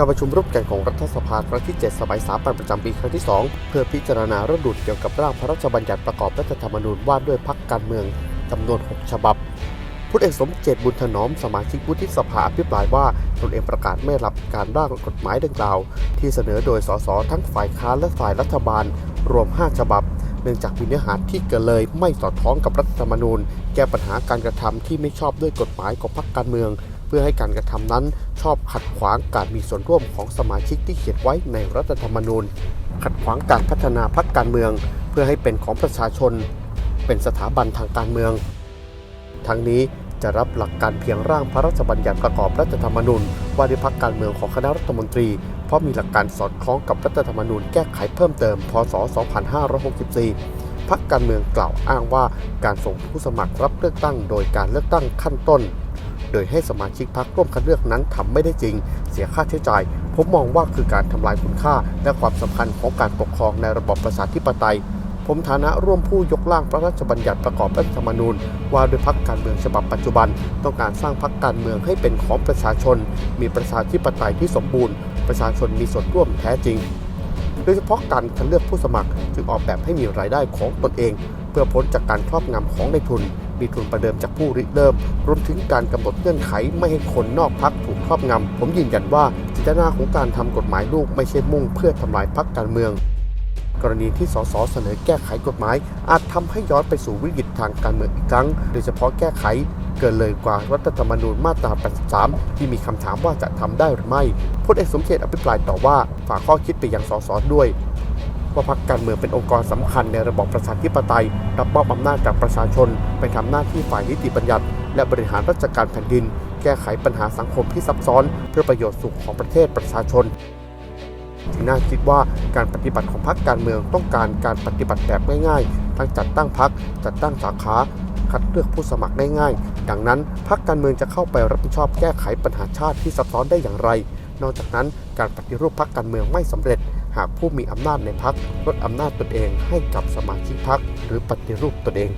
การประชุมร่วมกันของรัฐสภาครั้งที่ 7 สมัยสามัญประจำปีครั้งที่ 2 เพื่อพิจารณาระดุดเกี่ยวกับร่างพระราชบัญญัติประกอบรัฐธรรมนูญว่าด้วยพักการเมืองจำนวน 6 ฉบับพลเอกสมเจตบุญถนอมสมาชิกวุฒิสภาอภิปรายว่าตนเองประกาศไม่รับการร่างกฎหมายดังกล่าว ที่เสนอโดยสสทั้งฝ่ายค้านและฝ่ายรัฐบาล รวม 5 ฉบับ เนื่องจากมีเนื้อหาที่เกินเลยไม่สอดคล้องกับรัฐธรรมนูญ แก้ปัญหาการกระทำที่ไม่ชอบด้วยกฎหมายของพรรคการเมือง เพื่อให้การกระทำนั้นชอบขัดขวางการมีส่วนร่วมของสมาชิกที่เขียนไว้ในรัฐธรรมนูญ ขัดขวางการพัฒนาพรรคการเมือง เพื่อให้เป็นของประชาชน เป็นสถาบันทางการเมือง ทั้งนี้จะรับหลักการเพียงร่างพระราชบัญญัติประกอบรัฐธรรมนูญ ว่าด้วยพรรคการเมืองของคณะรัฐมนตรี เพราะมีหลักการสอดคล้องกับรัฐธรรมนูญแก้ไขเพิ่มเติม พศ 2564พรรคการเมืองกล่าวอ้างว่าการส่งผู้สมัครรับเลือกตั้งโดยการเลือกตั้งขั้นต้น โดยให้สมาชิกพรรคร่วมคัดเลือกนั้นทำไม่ได้จริง เสียค่าใช้จ่าย ผมมองว่าคือการทำลายคุณค่า และความสำคัญของการปกครองในระบอบประชาธิปไตย ผมฐานะร่วมผู้ยกร่างพระราชบัญญัติประกอบรัฐธรรมนูญ ว่าด้วยพรรคการเมืองฉบับปัจจุบัน ต้องการสร้างพรรคการเมืองให้เป็นของประชาชน มีประชาธิปไตยที่สมบูรณ์ ประชาชนมีส่วนร่วมแท้จริงโดยเฉพาะการคัดเลือกผู้สมัคร จึงออกแบบให้มีรายได้ของตนเอง เพื่อพ้นจากการครอบงำของในทุน มีทุนประเดิมจากผู้ริเริ่มรวมถึงการกำหนดเงื่อนไขไม่ให้คนนอกพักถูกครอบงำ ผมยืนยันว่าเจตนาของการทำกฎหมายลูกไม่ใช่มุ่งเพื่อทำลายพักการเมืองกรณีที่สสเสนอแก้ไขกฎหมาย อาจทำให้ย้อนไปสู่วิกฤตทางการเมืองอีกครั้ง โดยเฉพาะแก้ไขเกินเลยกว่ารัฐธรรมนูญมาตรา 83 ที่มีคำถามว่าจะทำได้หรือไม่พลเอกสมเจตอภิปรายต่อว่า ฝากข้อคิดไปยังสสด้วย ว่าพรรคการเมืองเป็นองค์กรสำคัญในระบอบประชาธิปไตย รับมอบอำนาจจากประชาชน ไปทำหน้าที่ฝ่ายนิติบัญญัติ และบริหารราชการแผ่นดิน แก้ไขปัญหาสังคมที่ซับซ้อน เพื่อประโยชน์สุขของประเทศประชาชนจึงน่าคิดว่าการปฏิบัติของพรรคการเมืองต้องการการปฏิบัติแบบง่ายๆ ทั้งจัดตั้งพรรคจัดตั้งสาขา คัดเลือกผู้สมัครง่ายๆดังนั้นพรรคการเมืองจะเข้าไปรับผิดชอบแก้ไขปัญหาชาติที่ซับซ้อนได้อย่างไร นอกจากนั้นการปฏิรูปพรรคการเมืองไม่สำเร็จ หากผู้มีอำนาจในพรรคลดอำนาจตนเองให้กับสมาชิกพรรคหรือปฏิรูปตนเอง